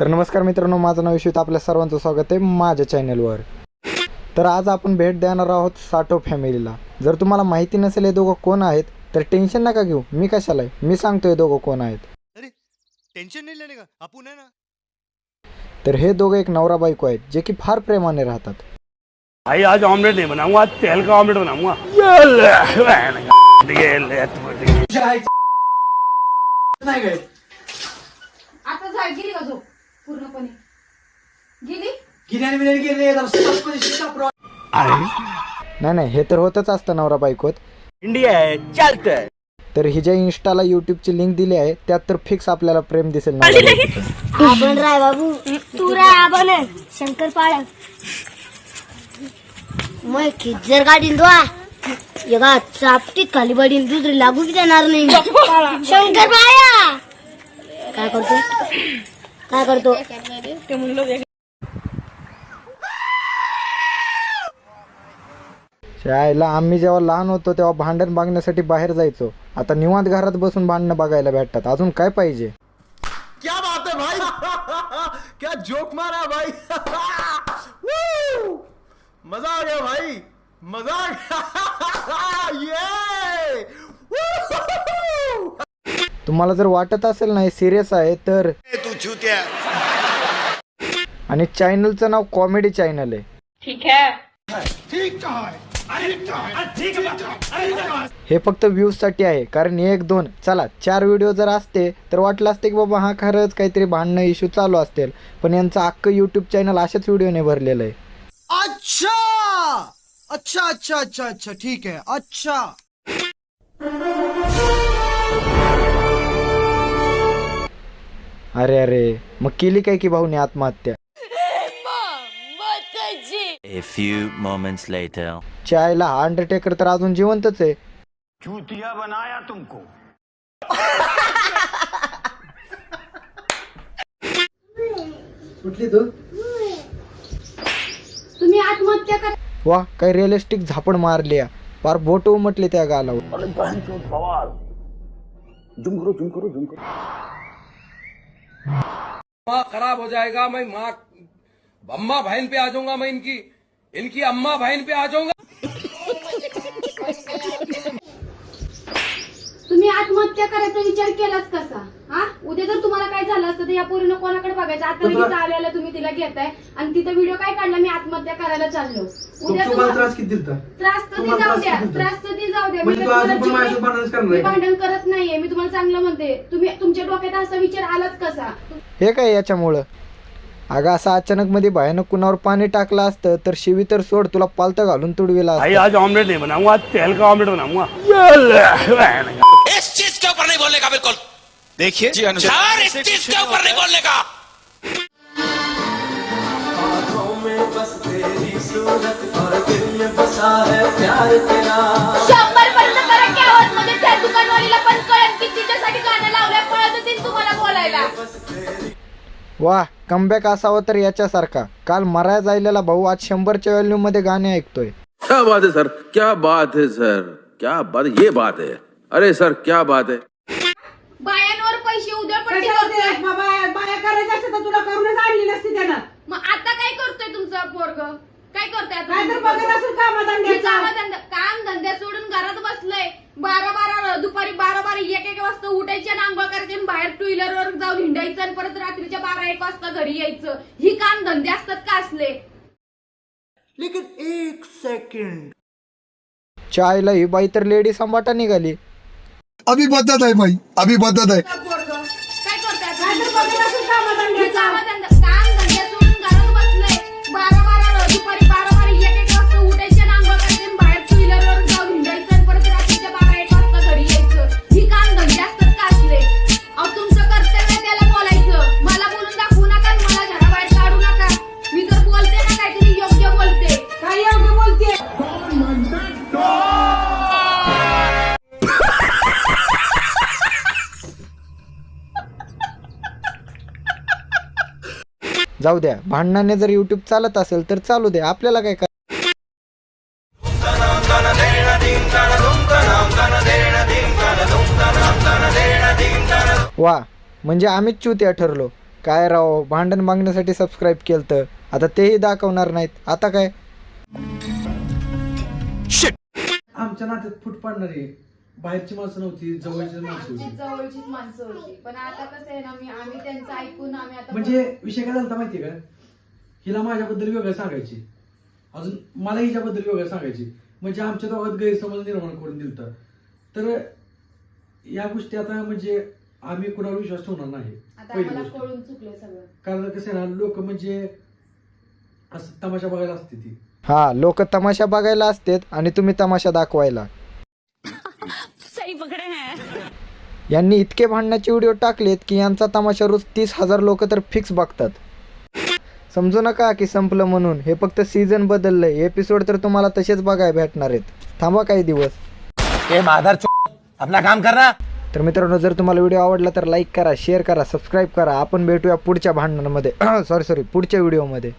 तर नमस्कार मित्रांनो माझं नाव विश्वित. आपल्या सर्वांचं स्वागत आहे माझ्या चॅनलवर. तर आज आपण भेट देणार आहोत साठो फॅमिलीला. जर तुम्हाला माहिती नसेल हे दोघं कोण आहेत तर टेन्शन नका घेऊ. मी कशाला आहे? मी सांगतो हे दोघं कोण आहेत. टेंशन नहीं लेने का? अपुन है ना. तर हे दोघं एक नवरा बायको आहेत जे की फार प्रेमाने राहतात. भाई आज ऑमलेट नहीं बनाऊंगा आज तेल का ऑमलेट बनाऊंगा ये ले, बहन का, ये ले, तू- आता जा गेली का झोप? पूर्णपणे. गेली? नाही नाही हे तर होतच असतं नवरा बायकोत. इंडिया है चलते. है तर ही ज्या इन्स्टाला यूट्यूबची लिंक दिली आहे त्यात तर फिक्स आपल्याला प्रेम दिसेल नवरा बायकोचं. आपण राय बाबू तू राय आपण. शंकर पाळ्या मग खिज्जर गाडीन तो एका चापटीत खाली पडीन दुसरी लागू देणार नाही. शंकर पाळ्या काय करतो काय करतो? शाळेला आम्ही जेव्हा लहान होतो तेव्हा भांडण बघण्यासाठी बाहेर जायचो. आता निवांत घरात बसून भांडणं बघायला भेटतात. अजून काय पाहिजे? क्या बात है भाई! क्या जोक मारा भाई! मजा आ गया भाई! मजा आ गया! ये! तुम्हाला जर वाटत असेल ना हे सिरियस आहे तर आणि चॅनलचं नाव कॉमेडी चॅनल आहे. हे। फक्त व्ह्यूजसाठी आहे कारण एक दोन चला चार व्हिडिओ जर असते तर वाटलं असते की बाबा हा खरंच काहीतरी भांडणं इश्यू चालू असतील. पण यांचं अख्खं युट्यूब चॅनल अशाच व्हिडिओने भरलेलं आहे. अच्छा! अच्छा अच्छा अच्छा अच्छा ठीक है अच्छा! अरे अरे. मग केली काय की भाऊने आत्महत्या? A few moments later. चायला हा अंडरटेकर तर अजून जिवंतच आहे. चूतिया बनाया तुमको. तुम्ही आत्महत्या करा वा काय रिअलिस्टिक झापड मारली. पार बोट उमटले त्या गालावर. माँ खराब हो जाएगा मैं माँ अम्मा बहन पे आ जाऊंगा मैं इनकी इनकी अम्मा बहन पे आ जाऊंगा। तुम्ही आत्महत्या करायचा विचार केलाच कसा? हा? उद्या जर तुम्हाला काय झालं असतं तर या पोरीनं कोणाकडे बघायचं? आता लगेच आल्याला तुम्ही तिला घेताय. आणि तिथं व्हिडिओ काय काढला? मी आत्महत्या करायला चाललो. उद्या तुम्हाला त्रास किती त्रास तर ती जाऊ द्या त्रास तर ती जाऊ द्या. मी काय तुम्हाला जीव- मी भांडण करत नाहीये. मी तुम्हाला चांगलं म्हणते. तुम्ही तुमच्या डोक्यात असा विचार आलाच कसा? हे काय याच्यामुळं? अगं असं अचानक मध्ये भयानक कुणावर पाणी टाकलं असतं तर शिवी तर सोड तुला पालतं घालून तुडविला भाई आज ऑमलेट नहीं बनाऊंगा आज तेल का ऑमलेट बनाऊंगा इस चीज के ऊपर नहीं बोलने का बिल्कुल। देखिए सर इस चीज के ऊपर नहीं बोलने का। शंभर पर्यंत करा की आवाजमध्ये? त्या दुकानवालीला पण कळत की तिच्यासाठी गाणं लावलंय पळत होती तुम्हाला बोलायला. वा कमबॅक असावं तर याच्यासारखा. काल मराया जायलेला भाऊ आज शंभरच्या व्हॅल्यू मध्ये गाणे ऐकतोय. क्या बात है सर? क्या बात है सर? क्या बात ये बात है। अरे सर क्या बात है? बायांवर पैसे उधळपट्टी करतोय बाया बाया करायचं असतं तर तुला करूनच आणली नसती त्यानं मग आता काय करतोय तुमचा पोरग काय करतोय आता काय तर बघत असेल कामाधंद्याचं. हे कामधंदा काम धंद्या सोडून घरात बसलंय बारा बारा दुपारी बारा बारा एक एक वाजता उठायचे आणि आंघोळ करायचे आणि बाहेर टू व्हीलर वर जाऊन हिंडायचं आणि परत रात्रीच्या बारा एक वाजता घरी यायचं. ही काम धंदे असतात का असले? लेकिन एक सेकंड चायला ही बाई तर लेडी संबाटा निघाली. अभी बदत है भाई अभी बदत है पोरग काय करतोय आता? हे कामधंदा जाऊ द्या. भांडणाने जर युट्यूब चालत असेल तर चालू द्या. आपल्याला काय कर वा म्हणजे आम्हीच चुत्या ठरलो. काय राव भांडण मागण्यासाठी सबस्क्राईब केलं तर आता तेही दाखवणार नाहीत. आता काय? आमच्या नात्यात फूट पडणारी बाहेरची माणसं नव्हती जवळची माणसं आमची होती जवळचीच माणसं होती. पण आता कसं आहे ना मी आम्ही त्यांचं ऐकून आम्ही आता म्हणजे विषय काय झाला माहितीये का? हिला माझ्याबद्दल वेगळं सांगायची. अजून मला हिच्याबद्दल वेगळं सांगायची. म्हणजे आमच्या दोघात गैरसमज निर्माण करून दिलता. तर या गोष्टी आता म्हणजे आम्ही कुणावर विश्वास ठेवणार नाही आता पहिली आम्हाला गोष्ट. कळून चुकलं सगळं. कारण कसं आहे ना लोक म्हणजे असं तमाशा बघायला असते ती. हा लोक तमाशा बघायला असतेत आणि तुम्ही तमाशा दाखवायला. यांनी इतके भांडणाचे व्हिडिओ टाकलेत की यांचा तमाशा रोज तीस हजार लोक तर फिक्स बघतात. समजू नका की संपलं म्हणून. हे फक्त सीझन बदललंय. एपिसोड तर तुम्हाला तसेच बघायला भेटणार आहेत. थांबा काही दिवस. अपना काम करना तर मित्रांनो जर तुम्हाला व्हिडिओ आवडला तर लाईक करा शेअर करा सबस्क्राईब करा. आपण भेटूया पुढच्या भांडणामध्ये. सॉरी सॉरी पुढच्या व्हिडिओमध्ये